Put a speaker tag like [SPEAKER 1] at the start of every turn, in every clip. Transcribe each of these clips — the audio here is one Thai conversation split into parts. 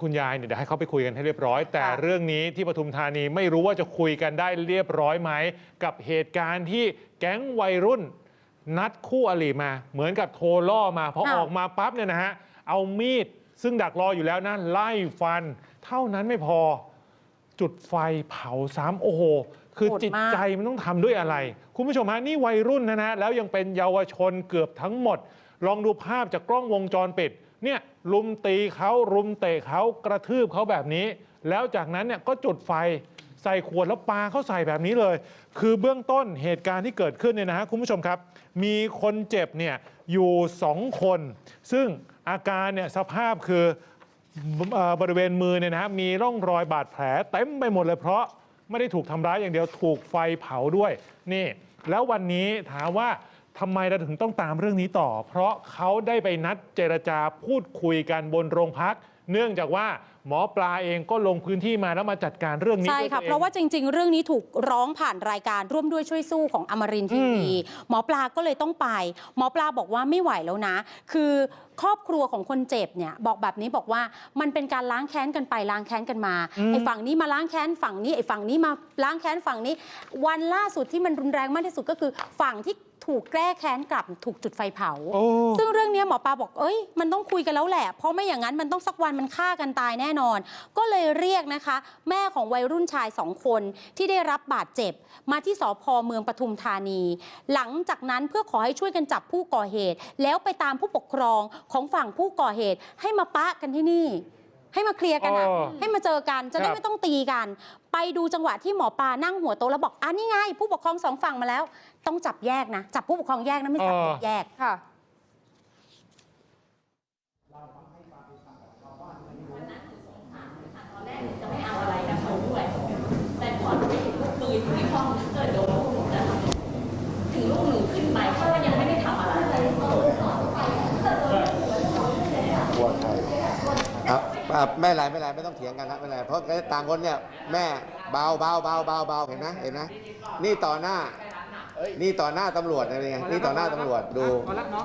[SPEAKER 1] คุณยายเนี่ยเดี๋ยวให้เขาไปคุยกันให้เรียบร้อย แต่
[SPEAKER 2] ค่ะ
[SPEAKER 1] เรื่องนี้ที่ปทุมธานีไม่รู้ว่าจะคุยกันได้เรียบร้อยไหม กับเหตุการณ์ที่แก๊งวัยรุ่น นัดคู่อริมา เหมือนกับโทรล่อมาพอ
[SPEAKER 2] ค่ะ
[SPEAKER 1] ออกมาปั๊บเนี่ยนะฮะเอามีดซึ่งดักรออยู่แล้วนะไล่ฟัน เท่านั้นไม่พอ จุดไฟเผาซ้ำโอ้โหคือ
[SPEAKER 2] โหดมาก
[SPEAKER 1] จิตใจมันต้องทำด้วยอะไร คุณผู้ชมฮะนี่วัยรุ่นนะนะแล้วยังเป็นเยาวชนเกือบทั้งหมด ลองดูภาพจากกล้องวงจรปิดเนี่ย ลุมตีเขารุมเตะเขากระทืบเขาแบบนี้ แล้วจากนั้นเนี่ยก็จุดไฟใส่ขวดแล้วปาเขาใส่แบบนี้เลย คือเบื้องต้นเหตุการณ์ที่เกิดขึ้นเนี่ยนะฮะคุณผู้ชมครับ มีคนเจ็บเนี่ยอยู่สองคน ซึ่งอาการเนี่ยสภาพคือเอ่อบริเวณมือเนี่ยนะฮะมีร่องรอยบาดแผลเต็มไปหมดเลยเพราะไม่ได้ถูกทำร้ายอย่างเดียวถูกไฟเผาด้วยนี่ แล้ววันนี้ถามว่า ทำไมเราถึงต้องตามเรื่องนี้ต่อ เพราะเขาได้ไปนัดเจรจาพูดคุยกันบนโรงพัก เนื่องจากว่าหมอปลาเองก็ลงพื้นที่มาแล้วมาจัดการเรื่องนี้
[SPEAKER 2] ใช่
[SPEAKER 1] ด้วย
[SPEAKER 2] ค่ะ
[SPEAKER 1] ตัวอง
[SPEAKER 2] เพราะว่าจริง ๆ เรื่องนี้ถูกร้องผ่านรายการร่วมด้วยช่วยสู้ของอมรินทร์ทีวีหมอปลาก็เลยต้องไป หมอปลาบอกว่าไม่ไหวแล้วนะ คือครอบครัวของคนเจ็บเนี่ยบอกแบบนี้บอกว่ามันเป็นการล้างแค้นกันไปล้างแค้นกันมา
[SPEAKER 1] อืม
[SPEAKER 2] ไอ้ฝั่งนี้มาล้างแค้นฝั่งนี้ไอ้ฝั่งนี้มาล้างแค้นฝั่งนี้ วันล่าสุดที่มันรุนแรงมากที่สุดก็คือฝั่งที่ ถูกแก้แค้นกลับถูกจุดไฟเผา
[SPEAKER 1] โอ้
[SPEAKER 2] ซึ่งเรื่องเนี้ยหมอปลาบอกเอ้ยมันต้องคุยกันแล้วแหละ เพราะไม่อย่างนั้นมันต้องสักวันมันฆ่ากันตายแน่นอน ก็เลยเรียกนะคะ แม่ของวัยรุ่นชายสองคนที่ได้รับบาดเจ็บ มาที่สพเมืองปทุมธานี หลังจากนั้นเพื่อขอให้ช่วยกันจับผู้ก่อเหตุ แล้วไปตามผู้ปกครองของฝั่งผู้ก่อเหตุให้มาปะกันที่นี่ ให้มาเคลียร์กันอะ
[SPEAKER 1] อ๋อ
[SPEAKER 2] ให้มาเจอกันจะได้
[SPEAKER 1] ครับ
[SPEAKER 2] ไม่ต้องตีกัน ไปดูจังหวะที่หมอปลานั่งหัวโต๊ะแล้วบอกอะนี่ไง ผู้ปกครองสองฝั่งมาแล้ว ต้องจับแยกนะ จับผู้ปกครองแยกนะไม่จับเด็กแยก
[SPEAKER 3] ค่ะ
[SPEAKER 4] ตอนแรกหนูจะไม่เอาอะไรกับ เขาด้วยแต่พอหนูไปเห็นลูกปืนอยู่ในห้องเกิดโดนลูกหนูจะทำถึงลูกหนูขึ้นไปเขาก็ยังไม่ได้ทำอะไร
[SPEAKER 5] กลัวใครครับอะไม่เป็นไรไม่เป็นไรไม่ต้องเถียงกันนะไม่เป็นไรเพราะต่างคนเนี่ยแม่เบาเบาเบาเบาเบาเห็นไหมเห็นไหมนี่ต่อหน้า นี่ต่อหน้าตำรวจนะนี่ไงนี่ต่อหน้าตำรวจดู
[SPEAKER 3] พอแล้วน้อง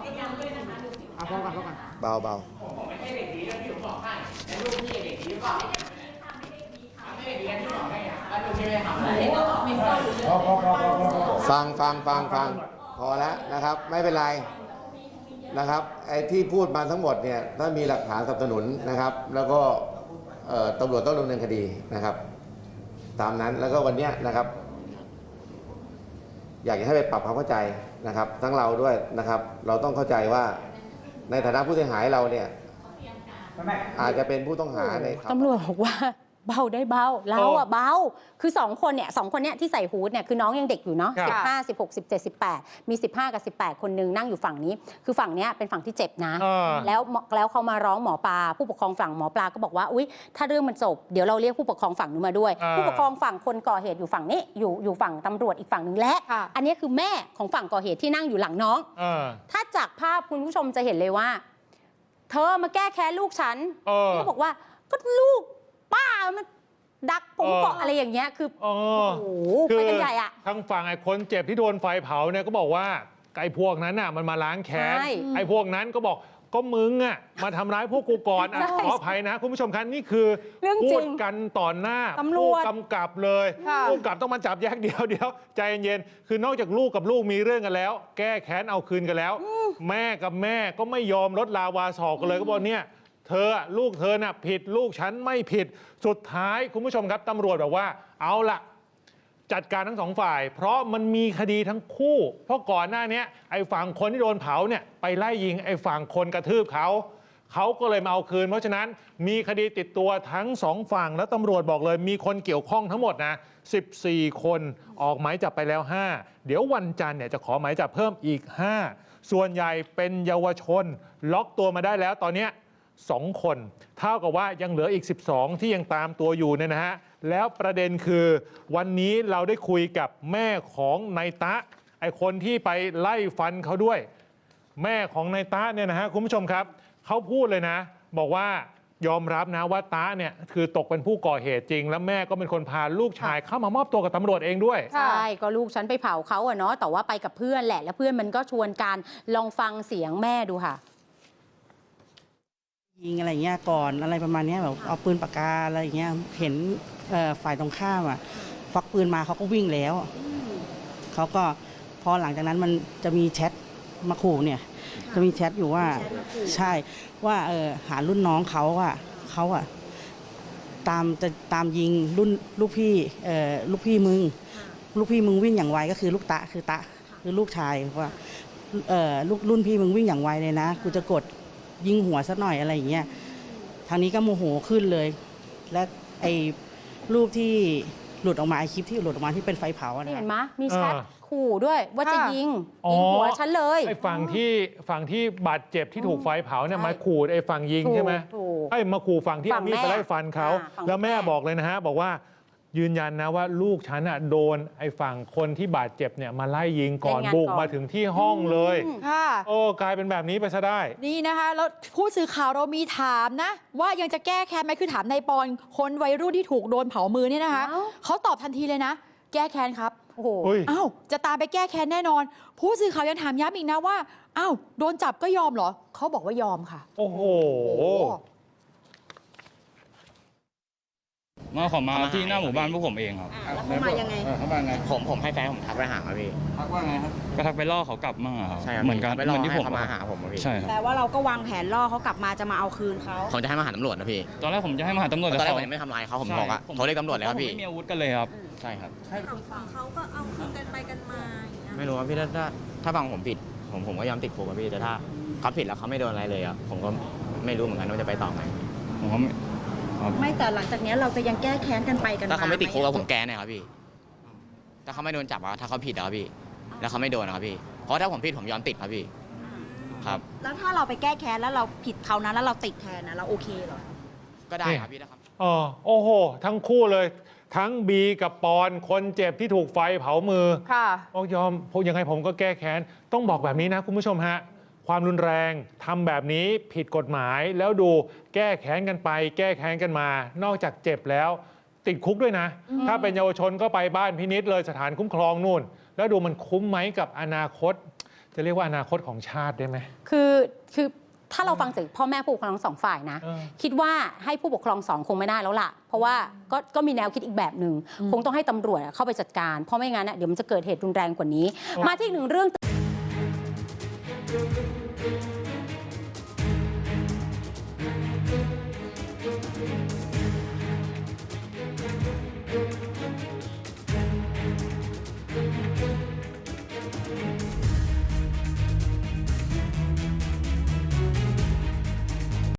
[SPEAKER 3] เอาพอกันพอกัน
[SPEAKER 5] เบาเบาฟังฟังฟังฟังพอแล้วนะครับ ไม่เป็นไร นะครับไอ้ที่พูดมาทั้งหมดเนี่ยถ้ามีหลักฐานสนับสนุนนะครับ แล้วก็เอ่อตำรวจต้องดำเนินคดีนะครับ ตามนั้นแล้วก็วันเนี้ยนะครับ อยากจะให้ไปปรับความเข้าใจนะครับ ทั้งเราด้วยนะครับ เราต้องเข้าใจว่าในฐานะผู้เสียหายเราเนี่ย อาจจะเป็นผู้ต้องหาใน
[SPEAKER 2] ตำรวจบอกว่า เบาได้เบาเรา
[SPEAKER 1] เออ
[SPEAKER 2] อะเบา คือสองคนเนี่ยสองคนเนี่ยที่ใส่ฮูดเนี่ยคือน้องยังเด็กอยู่เนาะ
[SPEAKER 1] ครับ
[SPEAKER 2] สิบห้าสิบหกสิบเจ็ดสิบแปดมีสิบห้ากับสิบแปดคนหนึงนั่งอยู่ฝั่งนี้ คือฝั่งเนี้ยเป็นฝั่งที่เจ็บนะ
[SPEAKER 1] อ่า
[SPEAKER 2] แล้วหมอแล้วเขามาร้องหมอปลาผู้ปกครองฝั่งหมอปลาก็บอกว่าอุ้ยถ้าเรื่องมันจบเดี๋ยวเราเรียกผู้ปกครองฝั่งนู้นมาด้วย
[SPEAKER 1] อ่า
[SPEAKER 2] ผู้ปกครองฝั่งคนก่อเหตุอยู่ฝั่งนี้อยู่อยู่ฝั่งตำรวจอีกฝั่งหนึ่งและ
[SPEAKER 3] ค่ะ
[SPEAKER 2] อันนี้คือแม่ของฝั่งก่อเหตุที่นั่งอยู่หลังน้อง
[SPEAKER 1] เออ
[SPEAKER 2] ถ้าจากภาพคุณผู้ชมจะเห็นเลยว่า เธอมาแก้แค้นลูกฉัน
[SPEAKER 1] เออ
[SPEAKER 2] ก็บอกว่าก็ลูก ป้ามันดักผม
[SPEAKER 1] เออ
[SPEAKER 2] เกาะอะไรอย่างเงี้ยคือ
[SPEAKER 1] เอ
[SPEAKER 2] โอ้
[SPEAKER 1] อ
[SPEAKER 2] โหไปกันใหญ่อะ
[SPEAKER 1] ทางฝั่งไอ้คนเจ็บที่โดนไฟเผาเนี่ยก็บอกว่าไอ้พวกนั้นน่ะมันมาล้างแค้น
[SPEAKER 2] ใช่
[SPEAKER 1] ไอ้พวกนั้นก็บอกก็มึงอะมาทำร้ายพวกกูก่อนอะ
[SPEAKER 2] ใช่
[SPEAKER 1] ขออภัยนะคุณผู้ชมครับนี่คือ
[SPEAKER 2] เรื่องจริง
[SPEAKER 1] พูดกันต่อหน้า
[SPEAKER 2] ตำรวจ
[SPEAKER 1] ผู้กำกับเลย
[SPEAKER 3] ค่ะ
[SPEAKER 1] ผู้กำกับต้องมาจับแยกเดียวเดียวใจเย็นๆคือนอกจากลูกกับลูกมีเรื่องกันแล้ว แก้แค้นเอาคืนกันแล้ว แม่กับแม่ก็ไม่ยอมลดลาวาสอกกันเลยก็บอกเนี่ย เธอลูกเธอน่ะผิดลูกฉันไม่ผิดสุดท้ายคุณผู้ชมครับตำรวจบอกว่าเอาละจัดการทั้งสองฝ่าย เพราะมันมีคดีทั้งคู่ เพราะก่อนหน้านี้ไอ้ฝั่งคนที่โดนเผาเนี่ยไปไล่ยิงไอ้ฝั่งคนกระทืบเขาเขาก็เลยมาเอาคืน เพราะฉะนั้นมีคดีติดตัวทั้งสองฝั่งแล้วตำรวจบอกเลยมีคนเกี่ยวข้องทั้งหมดนะ 14 คนออกหมายจับไปแล้ว 5 เดี๋ยววันจันทร์เนี่ยจะขอหมายจับเพิ่มอีก 5 ส่วนใหญ่เป็นเยาวชน ล็อกตัวมาได้แล้วตอนนี้ ยสองคน เท่ากับว่ายังเหลืออีก 12 ที่ยังตามตัวอยู่เนี่ยนะฮะ แล้วประเด็นคือวันนี้เราได้คุยกับแม่ของนายตะ ไอคนที่ไปไล่ฟันเขาด้วย แม่ของนายตะเนี่ยนะฮะคุณผู้ชมครับ เขาพูดเลยนะ บอกว่ายอมรับนะว่าตะเนี่ยคือตกเป็นผู้ก่อเหตุจริง แล้วแม่ก็เป็นคนพาลูกชายเข้ามามอบตัวกับตำรวจเองด้วย
[SPEAKER 2] ใช่ ก็ลูกฉันไปเผาเขาอะเนาะแต่ว่าไปกับเพื่อนแหละ แล้วเพื่อนมันก็ชวนกันลองฟังเสียงแม่ดูค่ะ
[SPEAKER 6] ยิงอะไรเงี้ยก่อนอะไรประมาณนี้แบบเอาปืนปากกาอะไรเงี้ยเห็นฝ่ายตรงข้ามอะควักปืนมาเขาก็วิ่งแล้วเขาก็พอหลังจากนั้นมันจะมีแชทมาขู่เนี่ย จะมีแชทอยู่ว่าใช่ว่าเออหารุ่นน้องเขาว่าเขาอะตามจะตามยิงรุ่นลูกพี่เออลูกพี่มึง ลูกพี่มึงวิ่งอย่างไวก็คือลูกตะคือตะคือลูกชายว่าเออลูกรุ่นพี่มึงวิ่งอย่างไวเลยนะกูจะกด ยิงหัวสักหน่อยอะไรอย่างเงี้ยทางนี้ก็โมโหขึ้นเลย และไอ้รูปที่หลุดออกมาไอคลิปที่หลุดออกมาที่เป็นไฟเผาอะ
[SPEAKER 2] นี่
[SPEAKER 6] นะ
[SPEAKER 2] เห็นไหมมีแชท
[SPEAKER 1] อ่า
[SPEAKER 2] ขู่ด้วยว่าจะ
[SPEAKER 6] ค่ะ
[SPEAKER 2] ยิง
[SPEAKER 1] อ๋อ
[SPEAKER 2] ยิงหัวฉันเลย
[SPEAKER 1] ไอ้ฝั่งที่ฝั่งที่บาดเจ็บที่ถูกไฟเผาเนี่ย
[SPEAKER 2] ใช่
[SPEAKER 1] มาขู่ไอ้ฝั่งยิง
[SPEAKER 2] ถูก
[SPEAKER 1] ใช่ไหม
[SPEAKER 2] ถูก
[SPEAKER 1] ไอ้มาขู่ฝั่งที่
[SPEAKER 2] ฝั่
[SPEAKER 1] เอา
[SPEAKER 2] ง
[SPEAKER 1] มีดไป
[SPEAKER 2] แม่
[SPEAKER 1] ไล่ฟันเขา
[SPEAKER 2] อ่าฝั่ง
[SPEAKER 1] แล้วแม่
[SPEAKER 2] แม่
[SPEAKER 1] บอกเลยนะฮะ บอกว่า ยืนยันนะว่าลูกฉันอะโดนไอ้ฝั่งคนที่บาดเจ็บเนี่ยมาไล่ยิงก่อน
[SPEAKER 2] เล่นงาน
[SPEAKER 1] บุก
[SPEAKER 2] ก่อน
[SPEAKER 1] มาถึงที่ห้องเลย
[SPEAKER 7] ค่ะ
[SPEAKER 1] โอ้กลายเป็นแบบนี้ไปซะได้
[SPEAKER 7] นี่นะคะแล้วผู้สื่อข่าวเรามีถามนะ ว่ายังจะแก้แค้นไหมคือถามนายปอนคนวัยรุ่นที่ถูกโดนเผามือเนี่ยนะคะ
[SPEAKER 2] เอ้า
[SPEAKER 7] เขาตอบทันทีเลยนะ แก้แค้นครับ
[SPEAKER 2] โอ้โห
[SPEAKER 1] เฮ้ย
[SPEAKER 7] อ้าวจะตามไปแก้แค้นแน่นอน ผู้สื่อข่าวยังถามย้ำอีกนะว่าอ้าวโดนจับก็ยอมเหรอเขาบอกว่ายอมค่ะ
[SPEAKER 1] โอ้โห
[SPEAKER 8] มาขอมาที่หน้าหมู่บ้านพวกผมเองครับ
[SPEAKER 3] แล้วเขามายังไง
[SPEAKER 8] เขามาไง
[SPEAKER 9] ผมผมให้แฟนผมทักไปหาครับพี่
[SPEAKER 8] ทักว่าไงครับก็ทักไปล่อเขากลับมาครับ
[SPEAKER 9] ใช่ครับ
[SPEAKER 8] เหมือนกัน
[SPEAKER 9] ไป
[SPEAKER 8] เห
[SPEAKER 9] รอ
[SPEAKER 8] มือนที่
[SPEAKER 9] ให้
[SPEAKER 8] ผม
[SPEAKER 9] เขามาหาผมครับพี่
[SPEAKER 8] ใช่ครับ
[SPEAKER 3] แต่ว่าเราก็วางแผนล่อเขากลับมาจะมาเอาคืนเขา
[SPEAKER 9] ผมจะให้มาหาตำรวจนะพี่
[SPEAKER 8] ตอนแรกผมจะให้มาหาตำรวจ
[SPEAKER 9] ต
[SPEAKER 8] แต่
[SPEAKER 9] อนแรก
[SPEAKER 8] เขา
[SPEAKER 9] ผมยังไม่ทำร้ายเขาผม
[SPEAKER 8] ใช่
[SPEAKER 9] บอกว่าโทรเรียกตำรวจเลยครับ
[SPEAKER 8] ผม
[SPEAKER 9] พี่
[SPEAKER 8] ไม่มีอาวุธกันเลยครับ
[SPEAKER 9] ใช่ครับ
[SPEAKER 10] ฝั่งเขาก็เอาคืนกันไปกันมาอย่างเงี้ย
[SPEAKER 9] ไม่รู้ว่าพี่ถ้าถ้าถ้าฟังผมผิด ผมผมก็ยอมติดคุกครับพี่แต่ถ้าเขาผิดแล้วเขาไม่โดนอะไรเลยอะผมก็ไม่รู้เหมือนกันว่าจะไปต่อไง
[SPEAKER 8] ผมก็ไม่ครับ
[SPEAKER 3] ไม่แต่หลังจากนี้เราจะยังแก้แค้นกันไปกันมา
[SPEAKER 9] ถ้าเขาไม่ติดคุก
[SPEAKER 3] ห
[SPEAKER 9] แล้วผมแกเนี่ยครับพี่ถ้าเขาไม่โดนจับอะถ้าเขาผิดอะครับพี่ แล้วเขาไม่โดนนะครับพี่เพราะถ้าผมผิดผมยอมติดครับพี่ครับ
[SPEAKER 3] แล้วถ้าเราไปแก้แค้นแล้วเราผิดเขานะแล้วเราติดแทนนะเราโอเคเหรอ
[SPEAKER 9] ก็ได้ครับพี่นะครับ
[SPEAKER 1] เออโอ้โห ทั้งคู่เลย ทั้งบีกับปอนคนเจ็บที่ถูกไฟเผามือ
[SPEAKER 7] ค่ะ
[SPEAKER 1] โอ้ยอมผมยังไงผมก็แก้แค้น ต้องบอกแบบนี้นะคุณผู้ชมฮะ ความรุนแรงทำแบบนี้ผิดกฎหมายแล้วดูแก้แค้นกันไป แก้แค้นกันมา นอกจากเจ็บแล้ว ติดคุกด้วยนะ ถ้าเป็นเยาวชนก็ไปบ้านพินิษเลยสถานคุ้มครองนู่น แล้วดูมันคุ้มไหมกับอนาคต จะเรียกว่าอนาคตของชาติได้ไหม
[SPEAKER 2] คือคือถ้าเราฟังจากพ่อแม่ผู้ปกครองทั้งสองฝ่ายนะ
[SPEAKER 1] เออ
[SPEAKER 2] คิดว่าให้ผู้ปกครองสองคงไม่ได้แล้วล่ะ เพราะว่าก็ก็มีแนวคิดอีกแบบหนึ่งคงต้องให้ตำรวจเข้าไปจัดการ เพราะไม่งั้นน่ะเดี๋ยวมันจะเกิดเหตุรุนแรงกว่านี้ มาที่อีกหนึ่งเรื่อง thank you